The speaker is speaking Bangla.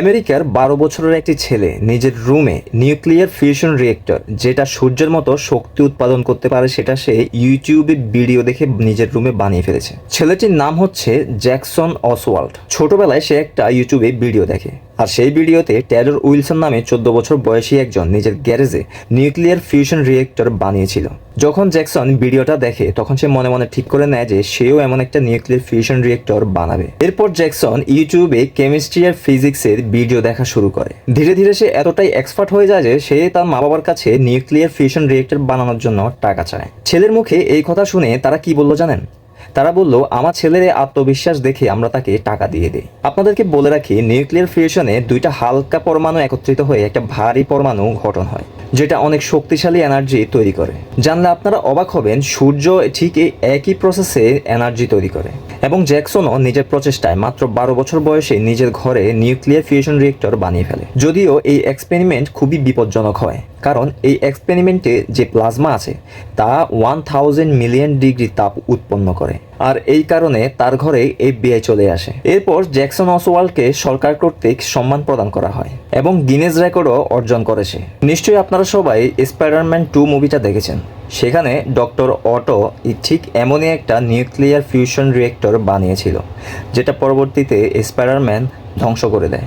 আমেরিকার বারো বছরের একটি ছেলে নিজের রুমে নিউক্লিয়ার ফিউশন রিয়েক্টর, যেটা সূর্যের মতো শক্তি উৎপাদন করতে পারে সেটা সে ইউটিউবে ভিডিও দেখে নিজের রুমে বানিয়ে ফেলেছে। ছেলেটির নাম হচ্ছে জ্যাকসন অসওয়াল্ড। ছোটবেলায় সে একটা ইউটিউবে ভিডিও দেখে। আর সেই ভিডিওতে ট্যাডর উইলসন নামে চোদ্দ বছর বয়সী একজন নিজের গ্যারেজে নিউক্লিয়ার ফিউশন রিয়েক্টর বানিয়েছিল। যখন জ্যাকসন ভিডিওটা দেখে, তখন সে মনে মনে ঠিক করে নেয় যে সেও এমন একটা নিউক্লিয়ার ফিউশন রিয়েক্টর বানাবে। এরপর জ্যাকসন ইউটিউবে কেমিস্ট্রি আর ফিজিক্সের ভিডিও দেখা শুরু করে। ধীরে ধীরে সে এতটাই এক্সপার্ট হয়ে যায় যে সে তার মা বাবার কাছে নিউক্লিয়ার ফিউশন রিয়েক্টর বানানোর জন্য টাকা চায়। ছেলের মুখে এই কথা শুনে তারা কি বলল জানেন? তারা বলল, আমার ছেলের আত্মবিশ্বাস দেখে আমরা তাকে টাকা দিয়ে দিই। আপনাদেরকে বলে রাখি, নিউক্লিয়ার ফিউশনে দুইটা হালকা পরমাণু একত্রিত হয়ে একটা ভারী পরমাণু গঠন হয়, যেটা অনেক শক্তিশালী এনার্জি তৈরি করে। জানলে আপনারা অবাক হবেন, সূর্য ঠিক একই প্রসেসে এনার্জি তৈরি করে। এবং জ্যাকসনও নিজের প্রচেষ্টায় মাত্র বারো বছর বয়সে নিজের ঘরে নিউক্লিয়ার ফিউশন রিয়েক্টর বানিয়ে ফেলে। যদিও এই এক্সপেরিমেন্ট খুবই বিপজ্জনক হয়, কারণ এই এক্সপেরিমেন্টে যে প্লাজমা আছে, তা ওয়ান থাউজেন্ড মিলিয়ন ডিগ্রি তাপ উৎপন্ন করে, আর এই কারণে তার ঘরে এফবিআই চলে আসে। এরপর জ্যাকসন অসওয়ালকে সরকার কর্তৃক সম্মান প্রদান করা হয় এবং গিনেজ রেকর্ডও অর্জন করেছে। নিশ্চয়ই আপনারা সবাই স্পাইডারম্যান টু মুভিটা দেখেছেন। সেখানে ডক্টর অটো ঠিক এমনই একটা নিউক্লিয়ার ফিউশন রিয়েক্টর বানিয়েছিল, যেটা পরবর্তীতে স্পাইডারম্যান ধ্বংস করে দেয়।